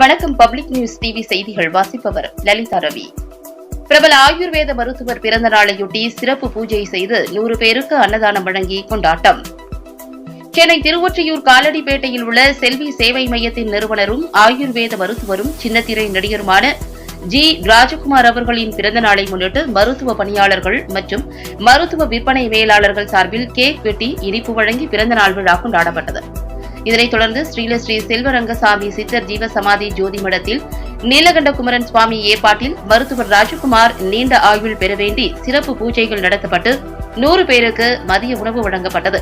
வணக்கம் public news TV செய்திகள் வாசிப்பவர் லலிதா ரவி. பிரபல ஆயுர்வேத மருத்துவர் பிறந்த நாளையொட்டி சிறப்பு பூஜை செய்து நூறு பேருக்கு அன்னதானம் வழங்கி கொண்டாட்டம். சென்னை திருவொற்றியூர் காலடிப்பேட்டையில் உள்ள செல்வி சேவை மையத்தின் நிறுவனரும் ஆயுர்வேத மருத்துவரும் சின்னத்திரை நடிகருமான ஜி ராஜகுமார் அவர்களின் பிறந்த நாளை முன்னிட்டு மருத்துவ பணியாளர்கள் மற்றும் மருத்துவ விற்பனை மேலாளர்கள் சார்பில் கேக் வெட்டி இனிப்பு வழங்கி பிறந்த நாள் விழா கொண்டாடப்பட்டது. இதனைத் தொடர்ந்து ஸ்ரீல ஸ்ரீ செல்வரங்கசாமி சித்தர் ஜீவ சமாதி ஜோதி மடத்தில் நீலகண்ட குமரன் சுவாமி ஏற்பாட்டில் மருத்துவர் ராஜகுமார் நீண்ட ஆயுள் பெற வேண்டி சிறப்பு பூஜைகள் நடத்தப்பட்டு நூறு பேருக்கு மதிய உணவு வழங்கப்பட்டது.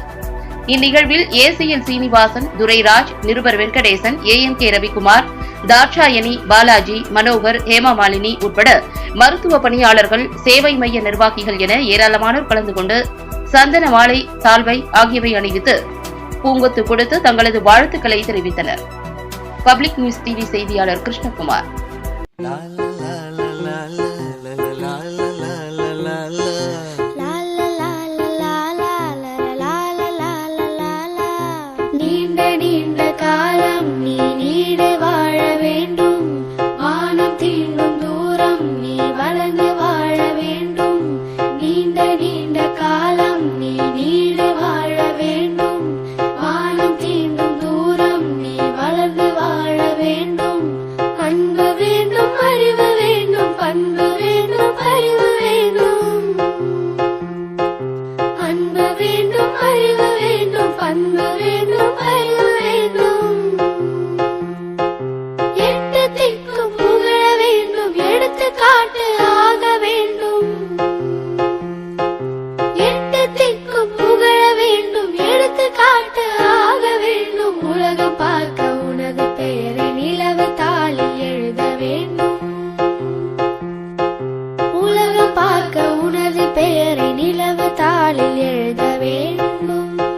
இந்நிகழ்வில் ஏசிஎல் சீனிவாசன் துரைராஜ் நிருபர் Venkatesan A M K Ravikumar Dakshayani Balaji Manohar Hema Malini உட்பட மருத்துவ பணியாளர்கள் சேவை மைய நிர்வாகிகள் என ஏராளமானோர் கலந்து கொண்டு சந்தன மாலை சால்வை ஆகியவை அணிவித்து பூங்கொத்து கொடுத்து தங்களது வாழ்த்துக்களை தெரிவித்தனர். பப்ளிக் நியூஸ் டிவி செய்தியாளர் கிருஷ்ணகுமார். வேண்டும் வேண்டும் அறிவு வேண்டும். அன்பு வேண்டும் அறிவு வேண்டும் பண்பு வேண்டும் அறிவு வேண்டும். எட்டு திக்கும் புகழ வேண்டும் எடுத்து காட்டு ஆக வேண்டும். எட்டு திக்கும் புகழ வேண்டும் எடுத்து காட்டு ஆக வேண்டும். உலகம் பார்க்க 烈日的 dah.